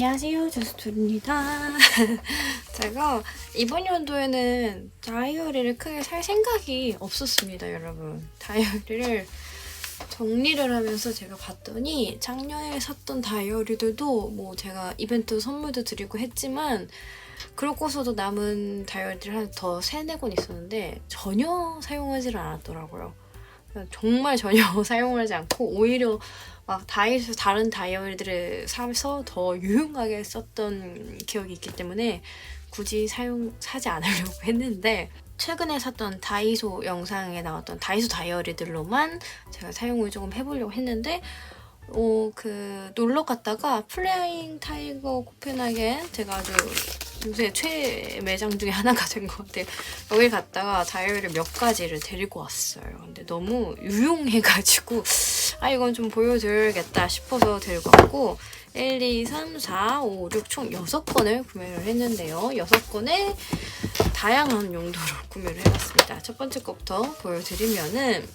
안녕하세요, 저스툴입니다. 제가 이번 연도에는 다이어리를 크게 살 생각이 없었습니다, 여러분. 다이어리를 정리를 하면서 제가 봤더니 작년에 샀던 다이어리들도 뭐 제가 이벤트 선물도 드리고 했지만 그러고서도 남은 다이어리를 한 더 세네 권 있었는데 전혀 사용하지를 않았더라고요. 정말 전혀 사용하지 않고 오히려 막 다이소 다른 다이어리들을 사서 더 유용하게 썼던 기억이 있기 때문에 굳이 사용 사지 않으려고 했는데 최근에 샀던 다이소 영상에 나왔던 다이소 다이어리들로만 제가 사용을 조금 해보려고 했는데 어, 그 놀러 갔다가 플레잉 타이거 코펜하겐 제가 아주 요새 최애 매장 중에 하나가 된 것 같아요. 여기 갔다가 다이어리 몇 가지를 데리고 왔어요. 근데 너무 유용해가지고 아 이건 좀 보여드려야겠다 싶어서 데리고 왔고 1, 2, 3, 4, 5, 6 총 6건을 구매를 했는데요. 6건에 다양한 용도로 구매를 해봤습니다. 첫 번째 것부터 보여드리면은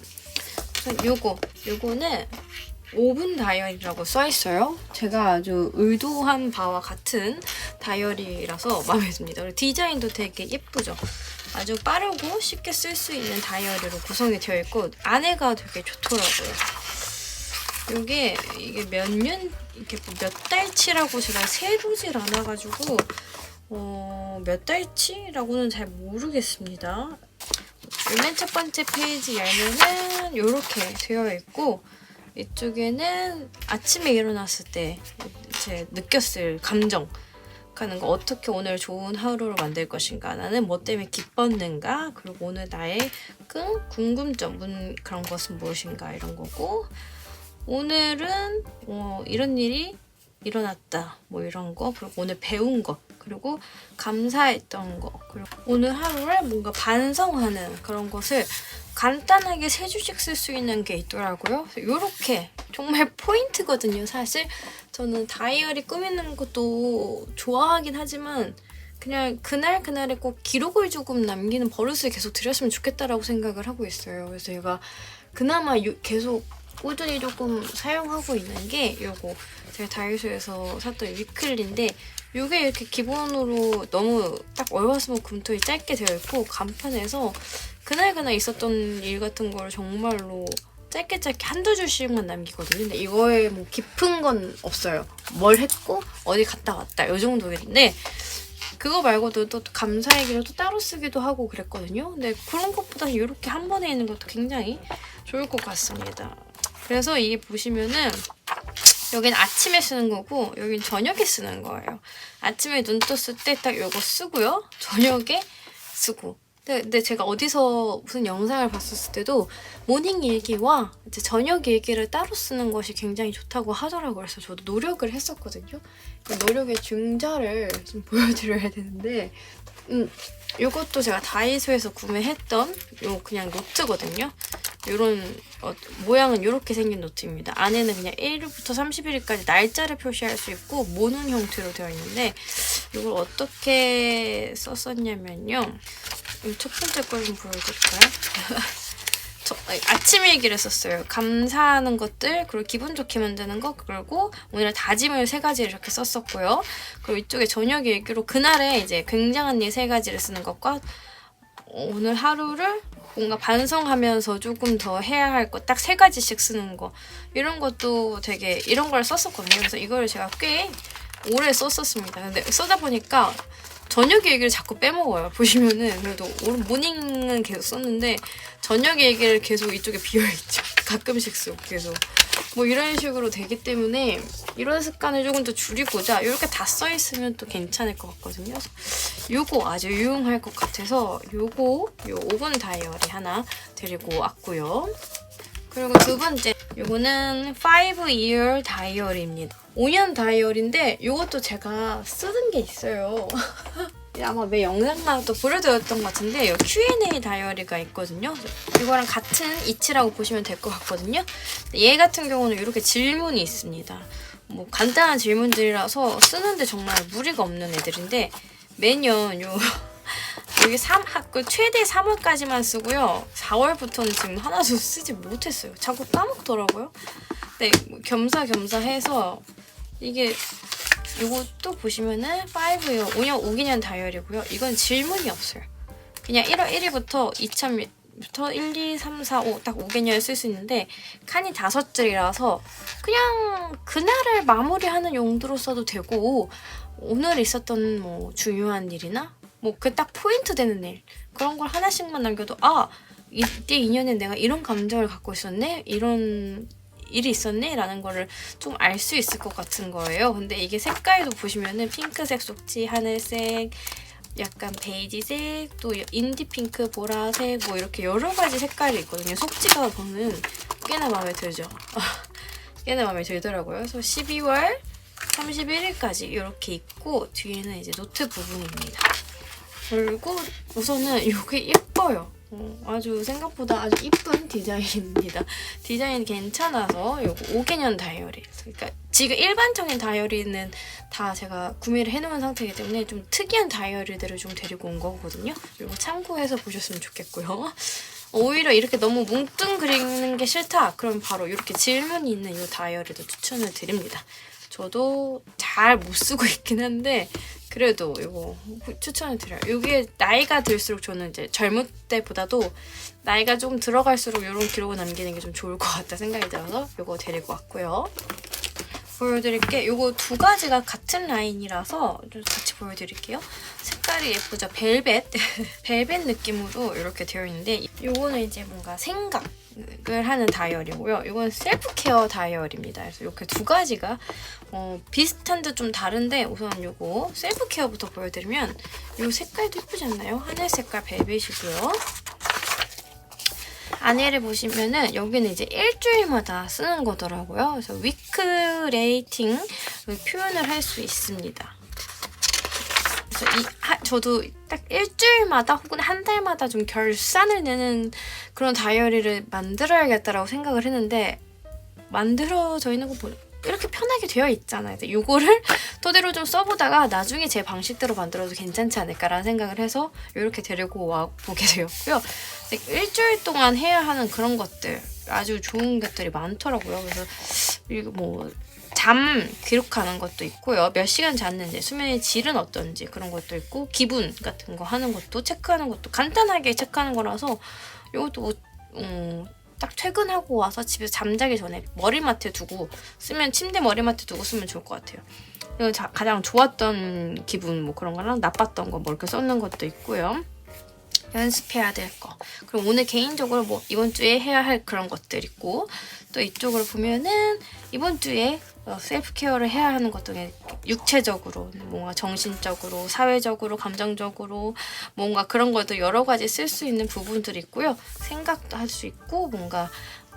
요거 요거는 5분 다이어리라고 써 있어요. 제가 아주 의도한 바와 같은 다이어리라서 마음에 듭니다. 그리고 디자인도 되게 예쁘죠. 아주 빠르고 쉽게 쓸 수 있는 다이어리로 구성이 되어 있고 안에가 되게 좋더라고요. 이게 이게 몇 년 이렇게 뭐몇 달치라고 제가 세보질 않아가지고 어, 몇 달치라고는 잘 모르겠습니다. 맨 첫 번째 페이지 열면은 이렇게 되어 있고 이쪽에는 아침에 일어났을 때 제 느꼈을 감정 하는 거. 어떻게 오늘 좋은 하루를 만들 것인가? 나는 뭐 때문에 기뻤는가? 그리고 오늘 나의 끈 궁금점 문 그런 것은 무엇인가? 이런 거고. 오늘은 어, 이런 일이 일어났다. 뭐 이런 거. 그리고 오늘 배운 것 그리고 감사했던 거. 그리고 오늘 하루를 뭔가 반성하는 그런 것을 간단하게 세 줄씩 쓸 수 있는 게 있더라고요. 이렇게 정말 포인트거든요. 사실 저는 다이어리 꾸미는 것도 좋아하긴 하지만 그냥 그날 그날에 꼭 기록을 조금 남기는 버릇을 계속 들였으면 좋겠다라고 생각을 하고 있어요. 그래서 제가 그나마 유- 계속 꾸준히 조금 사용하고 있는 게 요거 제가 다이소에서 샀던 위클리인데 요게 이렇게 기본으로 너무 딱 월화수목 금토일 짧게 되어 있고 간판에서 그날그날 있었던 일 같은 걸 정말로 짧게 짧게 한두 줄씩만 남기거든요. 근데 이거에 뭐 깊은 건 없어요. 뭘 했고 어디 갔다 왔다 요 정도인데 그거 말고도 또 감사 얘기를 또 따로 쓰기도 하고 그랬거든요. 근데 그런 것보다 이렇게 한 번에 있는 것도 굉장히 좋을 것 같습니다. 그래서 이게 보시면은 여긴 아침에 쓰는 거고 여긴 저녁에 쓰는 거예요. 아침에 눈 떴을 때딱 요거 쓰고요. 저녁에 쓰고. 근데, 근데 제가 어디서 무슨 영상을 봤었을 때도 모닝 일기와 이제 저녁 일기를 따로 쓰는 것이 굉장히 좋다고 하더라고요. 그래서 저도 노력을 했었거든요. 그 노력의 증자를 좀 보여드려야 되는데, 음, 요것도 제가 다이소에서 구매했던 요 그냥 노트거든요. 요런 어, 모양은 이렇게 생긴 노트입니다. 안에는 그냥 1일부터 31일까지 날짜를 표시할 수 있고 모는 형태로 되어 있는데 이걸 어떻게 썼었냐면요. 이 첫 번째 걸 좀 보여드릴까요? 저, 아침 일기를 썼어요. 감사하는 것들, 그리고 기분 좋게 만드는 것, 그리고 오늘의 다짐을 세 가지 이렇게 썼었고요. 그리고 이쪽에 저녁 일기로 그날에 이제 굉장한 일 세 가지를 쓰는 것과 오늘 하루를 뭔가 반성하면서 조금 더 해야 할 것 딱 세 가지씩 쓰는 거 이런 것도 되게 이런 걸 썼었거든요. 그래서 이걸 제가 꽤 오래 썼었습니다. 근데 쓰다 보니까 저녁 얘기를 자꾸 빼먹어요. 보시면은 그래도 오늘 모닝은 계속 썼는데 저녁 얘기를 계속 이쪽에 비어있죠. 가끔씩 쓰고 계속 뭐 이런 식으로 되기 때문에 이런 습관을 조금 더 줄이고자 이렇게 다 써있으면 또 괜찮을 것 같거든요. 요거 아주 유용할 것 같아서 요거 요 5분 다이어리 하나 데리고 왔고요. 그리고 두 번째 요거는 5 year 다이어리입니다. 5년 다이어리인데 요것도 제가 쓰는 게 있어요. 아마 매 영상마다 보여드렸던 것 같은데 요 Q&A 다이어리가 있거든요. 이거랑 같은 이치라고 보시면 될 것 같거든요. 얘 같은 경우는 이렇게 질문이 있습니다. 뭐 간단한 질문들이라서 쓰는데 정말 무리가 없는 애들인데 매년 요 여기 3, 그 최대 3월까지만 쓰고요. 4월부터는 지금 하나도 쓰지 못했어요. 자꾸 까먹더라고요. 네, 뭐 겸사겸사 해서 이게 이것도 보시면은 5year 5년 5기년 다이어리고요. 이건 질문이 없어요. 그냥 1월 1일부터 2000 부터 1, 2, 3, 4, 5 딱 5개년을 쓸수 있는데 칸이 다섯 줄이라서 그냥 그날을 마무리하는 용도로 써도 되고 오늘 있었던 뭐 중요한 일이나 뭐 그 딱 포인트 되는 일. 그런 걸 하나씩만 남겨도 아 이때 인연에 내가 이런 감정을 갖고 있었네? 이런 일이 있었네? 라는 거를 좀 알 수 있을 것 같은 거예요. 근데 이게 색깔도 보시면은 핑크색 속지 하늘색 약간 베이지색 또 인디 핑크 보라색 뭐 이렇게 여러 가지 색깔이 있거든요. 속지가 저는 꽤나 마음에 들죠. 꽤나 마음에 들더라고요. 그래서 12월 31일까지 이렇게 있고 뒤에는 이제 노트 부분입니다 그리고 우선은 이게 예뻐요. 어, 아주 생각보다 아주 이쁜 디자인입니다. 디자인이 괜찮아서 요거 5개년 다이어리. 그러니까 지금 일반적인 다이어리는 다 제가 구매를 해놓은 상태이기 때문에 좀 특이한 다이어리들을 좀 데리고 온 거거든요. 이거 참고해서 보셨으면 좋겠고요. 오히려 이렇게 너무 뭉뚱 그리는 게 싫다. 그럼 바로 이렇게 질문이 있는 이 다이어리도 추천을 드립니다. 저도 잘 못 쓰고 있긴 한데 그래도 이거 추천을 드려요. 이게 나이가 들수록 저는 이제 젊을 때보다도 나이가 좀 들어갈수록 이런 기록을 남기는 게 좀 좋을 것 같다 생각이 들어서 이거 데리고 왔고요. 보여드릴게 요거 두 가지가 같은 라인이라서 좀 같이 보여드릴게요. 색깔이 예쁘죠? 벨벳 벨벳 느낌으로 이렇게 되어 있는데 요거는 이제 뭔가 생각 을 하는 다이어리고요. 이건 셀프 케어 다이어리입니다. 그래서 이렇게 두 가지가 어, 비슷한 듯 좀 다른데 우선 요거 셀프 케어부터 보여드리면 요 색깔도 예쁘지 않나요? 하늘 색깔 벨벳이고요. 안에를 보시면은 여기는 이제 일주일마다 쓰는 거더라고요. 그래서 위크 레이팅 표현을 할 수 있습니다. 그래서 이 하, 저도 딱 일주일마다 혹은 한 달마다 좀 결산을 내는 그런 다이어리를 만들어야겠다라고 생각을 했는데 만들어져 있는 거 보, 이렇게 편하게 되어 있잖아요. 이거를 토대로 좀 써보다가 나중에 제 방식대로 만들어도 괜찮지 않을까라는 생각을 해서 이렇게 데리고 와 보게 되었고요. 일주일 동안 해야 하는 그런 것들 아주 좋은 것들이 많더라고요. 그래서 이거 뭐 잠 기록하는 것도 있고요. 몇 시간 잤는지, 수면의 질은 어떤지 그런 것도 있고 기분 같은 거 하는 것도 체크하는 것도 간단하게 체크하는 거라서 이것도 음, 딱 퇴근하고 와서 집에서 잠자기 전에 머리맡에 두고 쓰면 침대 머리맡에 두고 쓰면 좋을 것 같아요. 이건 자, 가장 좋았던 기분 뭐 그런 거랑 나빴던 거 뭐 이렇게 써는 것도 있고요. 연습해야 될 거. 그리고 오늘 개인적으로 뭐 이번 주에 해야 할 그런 것들 있고 또 이쪽으로 보면은 이번 주에 어, 셀프 케어를 해야 하는 것도 육체적으로 뭔가 정신적으로 사회적으로 감정적으로 뭔가 그런 것도 여러 가지 쓸 수 있는 부분들이 있고요. 생각도 할 수 있고 뭔가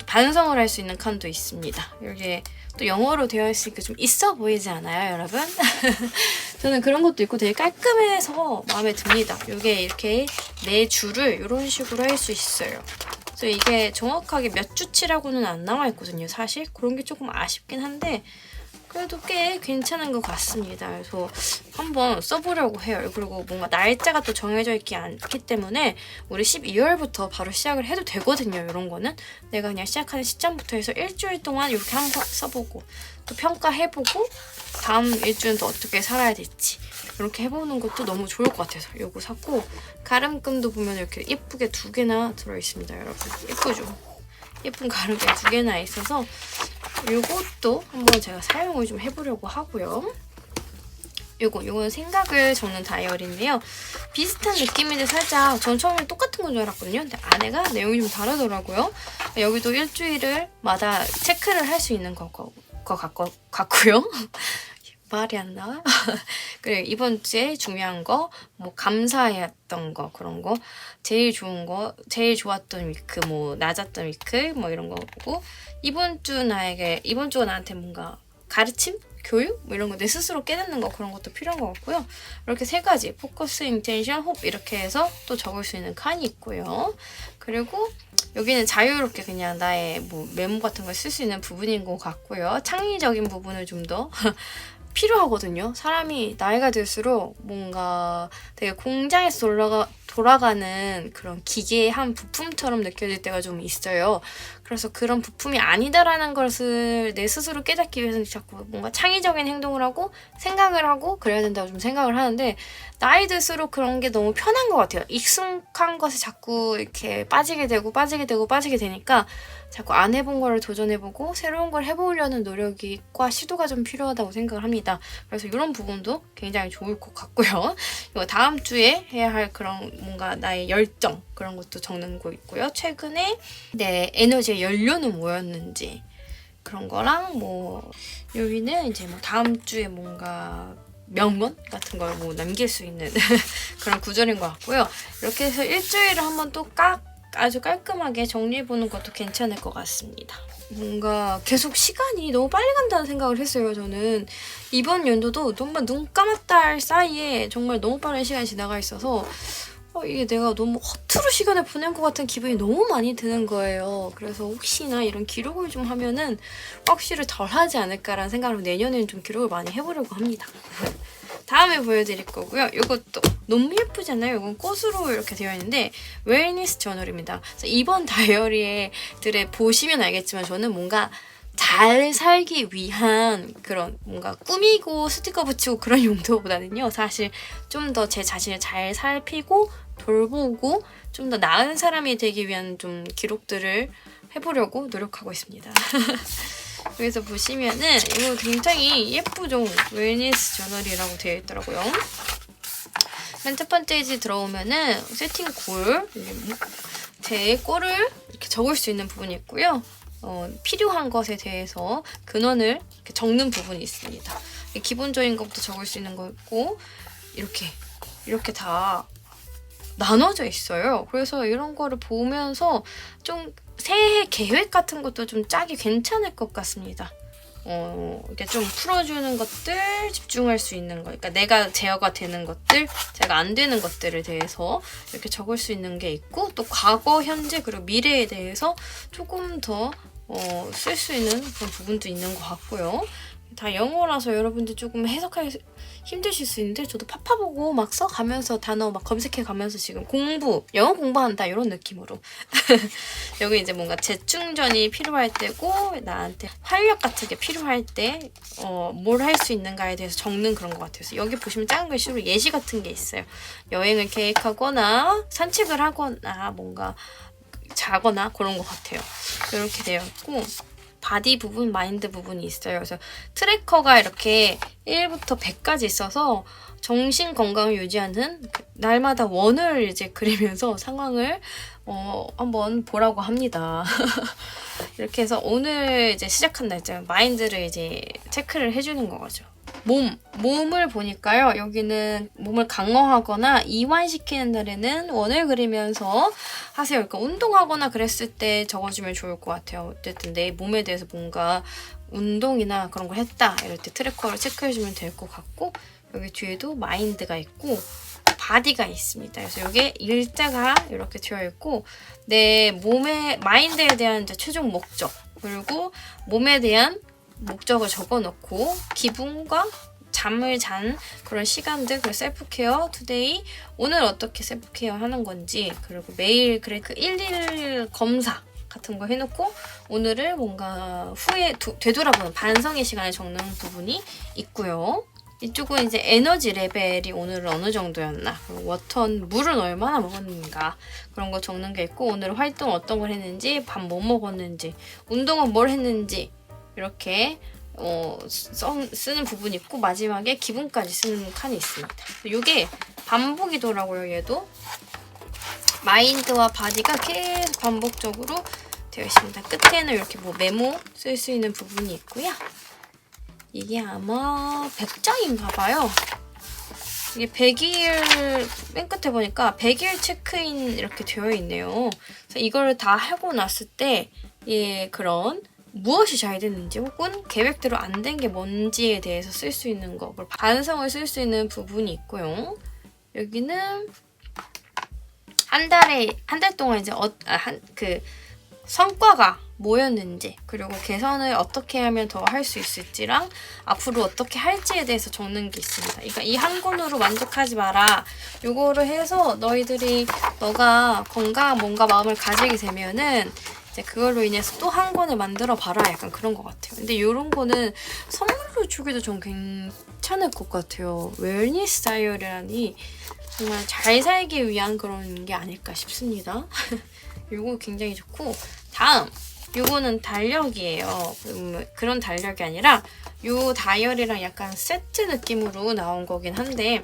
반성을 할 수 있는 칸도 있습니다. 여기에 또 영어로 되어 있으니까 좀 있어 보이지 않아요 여러분? 저는 그런 것도 있고 되게 깔끔해서 마음에 듭니다. 이게 이렇게 네 줄을 이런 식으로 할 수 있어요 그래서 이게 정확하게 몇 주치라고는 안 나와 있거든요. 사실 그런 게 조금 아쉽긴 한데 그래도 꽤 괜찮은 것 같습니다. 그래서 한번 써보려고 해요. 그리고 뭔가 날짜가 또 정해져 있지 않기 때문에 우리 12월부터 바로 시작을 해도 되거든요. 이런 거는 내가 그냥 시작하는 시점부터 해서 일주일 동안 이렇게 한번 써보고 또 평가해보고 다음 일주일은 또 어떻게 살아야 될지 이렇게 해보는 것도 너무 좋을 것 같아서 이거 샀고 가름끈도 보면 이렇게 예쁘게 두 개나 들어있습니다 여러분 예쁘죠? 예쁜 가루가 두 개나 있어서 이것도 한번 제가 사용을 좀 해보려고 하고요 요거, 요건 생각을 적는 다이어리인데요. 비슷한 느낌인데 살짝 전 처음에 똑같은 건 줄 알았거든요. 근데 안에가 내용이 좀 다르더라고요. 여기도 일주일을 마다 체크를 할 수 있는 거, 거, 거 같고, 같고요. 말이 안 나와. 그리고 이번 주에 중요한 거, 뭐 감사했던 거 그런 거, 제일 좋은 거, 제일 좋았던 위크, 뭐 낮았던 위크, 뭐 이런 거고 이번 주 나에게 이번 주가 나한테 뭔가 가르침, 교육 뭐 이런 거 내 스스로 깨닫는 거 그런 것도 필요한 것 같고요. 이렇게 세 가지 포커스, 인텐션, 홉 이렇게 해서 또 적을 수 있는 칸이 있고요. 그리고 여기는 자유롭게 그냥 나의 뭐 메모 같은 걸 쓸 수 있는 부분인 것 같고요. 창의적인 부분을 좀더 필요하거든요. 사람이 나이가 들수록 뭔가 되게 공장에서 돌아가 돌아가는 그런 기계의 한 부품처럼 느껴질 때가 좀 있어요. 그래서 그런 부품이 아니다라는 것을 내 스스로 깨닫기 위해서는 자꾸 뭔가 창의적인 행동을 하고 생각을 하고 그래야 된다고 좀 생각을 하는데 나이 들수록 그런 게 너무 편한 것 같아요. 익숙한 것에 자꾸 이렇게 빠지게 되고 빠지게 되고 빠지게 되니까 자꾸 안 해본 거를 도전해보고 새로운 걸 해보려는 노력과 시도가 좀 필요하다고 생각을 합니다. 그래서 이런 부분도 굉장히 좋을 것 같고요. 이거 다음 주에 해야 할 그런 뭔가 나의 열정 그런 것도 적는 거 있고요. 최근에 내 에너지 의 연료는 뭐였는지 그런 거랑 뭐 여기는 이제 뭐 다음 주에 뭔가 명언 같은 걸 뭐 남길 수 있는 그런 구절인 것 같고요. 이렇게 해서 일주일을 한번 또 깍 아주 깔끔하게 정리해보는 것도 괜찮을 것 같습니다. 뭔가 계속 시간이 너무 빨리 간다는 생각을 했어요, 저는. 이번 연도도 정말 눈 감았다 할 사이에 정말 너무 빠른 시간이 지나가 있어서 어, 이게 내가 너무 허투루 시간을 보낸 것 같은 기분이 너무 많이 드는 거예요. 그래서 혹시나 이런 기록을 좀 하면은 확실히 덜 하지 않을까라는 생각으로 내년에는 좀 기록을 많이 해보려고 합니다. 다음에 보여드릴 거고요. 이것도 너무 예쁘잖아요. 이건 꽃으로 이렇게 되어 있는데 웰니스 저널입니다. 이번 다이어리들에 보시면 알겠지만 저는 뭔가 잘 살기 위한 그런 뭔가 꾸미고 스티커 붙이고 그런 용도보다는요. 사실 좀 더 제 자신을 잘 살피고 돌보고 좀 더 나은 사람이 되기 위한 좀 기록들을 해보려고 노력하고 있습니다. 여기서 보시면은 이거 굉장히 예쁘죠? 웰니스 저널이라고 되어 있더라고요. 맨 첫 번째 페이지 들어오면은 세팅 골, 제 꼴을 이렇게 적을 수 있는 부분이 있고요. 어, 필요한 것에 대해서 근원을 적는 부분이 있습니다. 기본적인 것부터 적을 수 있는 거 있고 이렇게 이렇게 다 나눠져 있어요. 그래서 이런 거를 보면서 좀 새해 계획 같은 것도 좀 짜기 괜찮을 것 같습니다. 어, 이렇게 좀 풀어주는 것들, 집중할 수 있는 거. 그러니까 내가 제어가 되는 것들, 제가 안 되는 것들에 대해서 이렇게 적을 수 있는 게 있고, 또 과거, 현재, 그리고 미래에 대해서 조금 더, 어, 쓸 수 있는 그런 부분도 있는 것 같고요. 다 영어라서 여러분들 조금 해석하기 힘드실 수 있는데 저도 파파 보고 막 써가면서 단어 막 검색해 가면서 지금 공부 영어 공부한다 이런 느낌으로 여기 이제 뭔가 재충전이 필요할 때고 나한테 활력 같은 게 필요할 때 어, 뭘할수 있는가에 대해서 적는 그런 것 같아요. 여기 보시면 작은 글씨로 예시 같은 게 있어요. 여행을 계획하거나 산책을 하거나 뭔가 자거나 그런 것 같아요. 이렇게 되어 있고 바디 부분, 마인드 부분이 있어요. 그래서 트래커가 이렇게 1부터 100까지 있어서 정신 건강을 유지하는 날마다 원을 이제 그리면서 상황을 어, 한번 보라고 합니다. 이렇게 해서 오늘 이제 시작한 날짜 마인드를 이제 체크를 해주는 거죠. 몸, 몸을 보니까요. 여기는 몸을 강화하거나 이완시키는 날에는 원을 그리면서 하세요. 그러니까 운동하거나 그랬을 때 적어주면 좋을 것 같아요. 어쨌든 내 몸에 대해서 뭔가 운동이나 그런 걸 했다. 이럴 때 트래커를 체크해주면 될 것 같고 여기 뒤에도 마인드가 있고 바디가 있습니다. 그래서 여기에 일자가 이렇게 되어 있고 내 몸의 마인드에 대한 이제 최종 목적 그리고 몸에 대한 목적을 적어놓고 기분과 잠을 잔 그런 시간들 그리고 셀프케어 투데이 오늘 어떻게 셀프케어 하는 건지 그리고 매일 그래 그 일일 검사 같은 거 해놓고 오늘을 뭔가 후에 두, 되돌아보는 반성의 시간을 적는 부분이 있고요. 이쪽은 이제 에너지 레벨이 오늘은 어느 정도였나 워터 물은 얼마나 먹었는가 그런 거 적는 게 있고 오늘 활동 어떤 걸 했는지 밥 뭐 먹었는지 운동은 뭘 했는지 이렇게 어, 써, 쓰는 부분이 있고 마지막에 기분까지 쓰는 칸이 있습니다. 이게 반복이더라고요. 얘도 마인드와 바디가 계속 반복적으로 되어 있습니다. 끝에는 이렇게 뭐 메모 쓸 수 있는 부분이 있고요. 이게 아마 100장인가 봐요. 이게 100일 맨 끝에 보니까 100일 체크인 이렇게 되어 있네요. 그래서 이걸 다 하고 났을 때 예, 그런 무엇이 잘 됐는지 혹은 계획대로 안 된 게 뭔지에 대해서 쓸 수 있는 거, 반성을 쓸 수 있는 부분이 있고요. 여기는 한 달에 한 달 동안 이제 어, 아, 한, 그 성과가 뭐였는지 그리고 개선을 어떻게 하면 더 할 수 있을지랑 앞으로 어떻게 할지에 대해서 적는 게 있습니다. 그러니까 이 한 권으로 만족하지 마라. 요거를 해서 너희들이 너가 건강한 몸과 마음을 가지게 되면은 이제 그걸로 인해서 또 한 권을 만들어 봐라. 약간 그런 것 같아요. 근데 이런 거는 선물로 주기도 좀 괜찮을 것 같아요. 웰니스 다이어리라니 정말 잘 살기 위한 그런 게 아닐까 싶습니다. 요거 굉장히 좋고 다음 요거는 달력이에요. 음, 그런 달력이 아니라 요 다이어리랑 약간 세트 느낌으로 나온 거긴 한데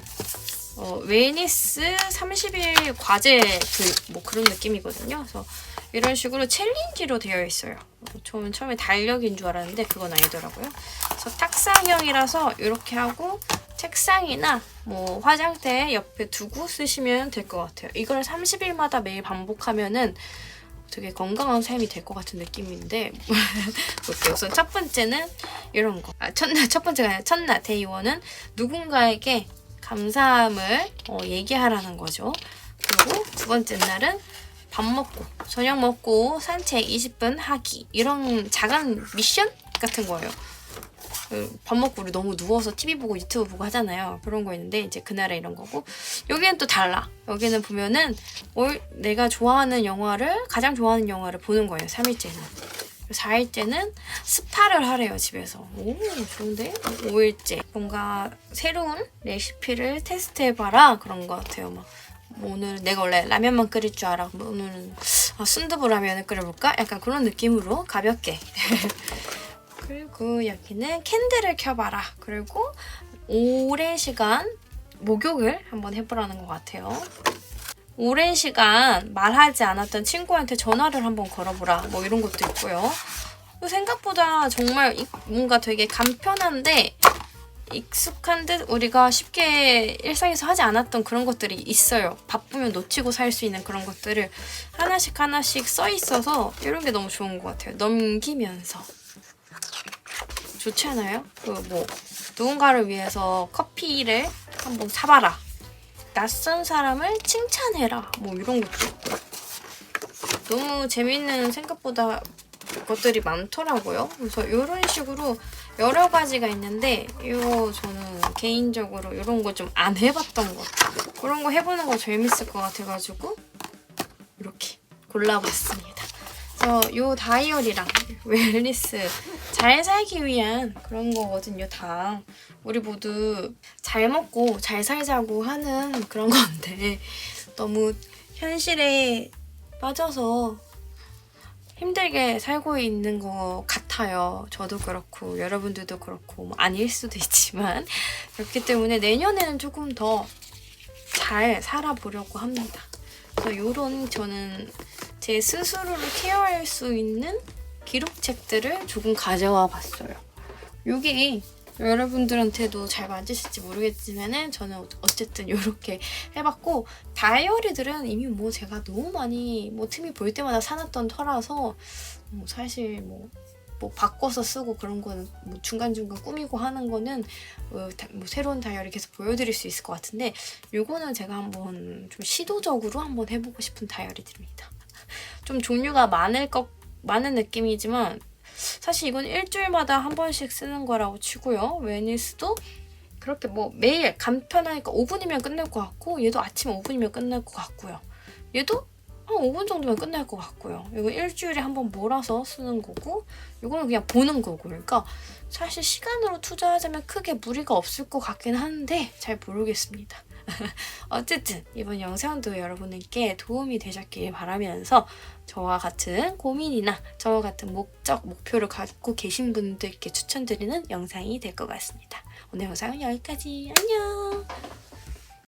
어, 웨니스 30일 과제 그, 뭐 그런 느낌이거든요. 그래서 이런 식으로 챌린지로 되어 있어요. 저는 처음에 달력인 줄 알았는데 그건 아니더라고요. 그래서 탁상형이라서 이렇게 하고 책상이나 뭐 화장대 옆에 두고 쓰시면 될 것 같아요. 이걸 30일마다 매일 반복하면은 되게 건강한 삶이 될 것 같은 느낌인데 볼게요. 우선 첫 번째는 이런 거. 아, 첫날 첫 번째가 아니라 첫날 데이원은 누군가에게 감사함을 어, 얘기하라는 거죠. 그리고 두 번째 날은 밥 먹고 저녁 먹고 산책 20분 하기 이런 작은 미션 같은 거예요. 그밥 먹고 우리 너무 누워서 TV 보고 유튜브 보고 하잖아요. 그런 거 있는데 이제 그날에 이런 거고 여기는 또 달라. 여기는 보면은 올 내가 좋아하는 영화를 가장 좋아하는 영화를 보는 거예요. 3일째는. 4일째는 스파를 하래요, 집에서. 오, 좋은데? 5일째. 뭔가 새로운 레시피를 테스트해봐라. 그런 것 같아요. 막, 뭐 오늘 내가 원래 라면만 끓일 줄 알아. 뭐 오늘은 아, 순두부 라면을 끓여볼까? 약간 그런 느낌으로 가볍게. 그리고 여기는 캔들을 켜봐라. 그리고 오랜 시간 목욕을 한번 해보라는 것 같아요. 오랜 시간 말하지 않았던 친구한테 전화를 한번 걸어보라. 뭐 이런 것도 있고요. 생각보다 정말 이- 뭔가 되게 간편한데 익숙한 듯 우리가 쉽게 일상에서 하지 않았던 그런 것들이 있어요. 바쁘면 놓치고 살 수 있는 그런 것들을 하나씩 하나씩 써 있어서 이런 게 너무 좋은 것 같아요. 넘기면서. 좋지 않아요? 그 뭐 누군가를 위해서 커피를 한번 사봐라. 낯선 사람을 칭찬해라. 뭐 이런 것도 있고. 너무 재밌는 생각보다 것들이 많더라고요. 그래서 이런 식으로 여러 가지가 있는데 이거 저는 개인적으로 이런 거 좀 안 해봤던 것 그런 거 해보는 거 재밌을 것 같아가지고 이렇게 골라봤습니다. 그래서 요 다이어리랑 웰니스 잘 살기 위한 그런 거거든요. 다 우리 모두 잘 먹고 잘 살자고 하는 그런 건데 너무 현실에 빠져서 힘들게 살고 있는 것 같아요. 저도 그렇고 여러분들도 그렇고 뭐 아닐 수도 있지만 그렇기 때문에 내년에는 조금 더 잘 살아보려고 합니다. 그래서 이런 저는 제 스스로를 케어할 수 있는 기록책들을 조금 가져와 봤어요. 이게 여러분들한테도 잘 맞으실지 모르겠지만은 저는 어쨌든 이렇게 해봤고 다이어리들은 이미 뭐 제가 너무 많이 뭐 틈이 보일 때마다 사놨던 터라서 뭐 사실 뭐, 뭐 바꿔서 쓰고 그런 거는 뭐 중간중간 꾸미고 하는 거는 어, 다- 뭐 새로운 다이어리 계속 보여드릴 수 있을 것 같은데 요거는 제가 한번 좀 시도적으로 한번 해보고 싶은 다이어리들입니다. 좀 종류가 많을 것 많은 느낌이지만 사실 이건 일주일마다 한 번씩 쓰는 거라고 치고요. 웨니스도 그렇게 뭐 매일 간편하니까 5분이면 끝날 것 같고 얘도 아침 5분이면 끝날 것 같고요. 얘도 한 5분 정도면 끝날 것 같고요. 이거 일주일에 한 번 몰아서 쓰는 거고 이거는 그냥 보는 거고 그러니까 사실 시간으로 투자하자면 크게 무리가 없을 것 같긴 한데 잘 모르겠습니다. 어쨌든 이번 영상도 여러분께 도움이 되셨길 바라면서 저와 같은 고민이나 저와 같은 목적, 목표를 갖고 계신 분들께 추천드리는 영상이 될 것 같습니다. 오늘 영상은 여기까지. 안녕!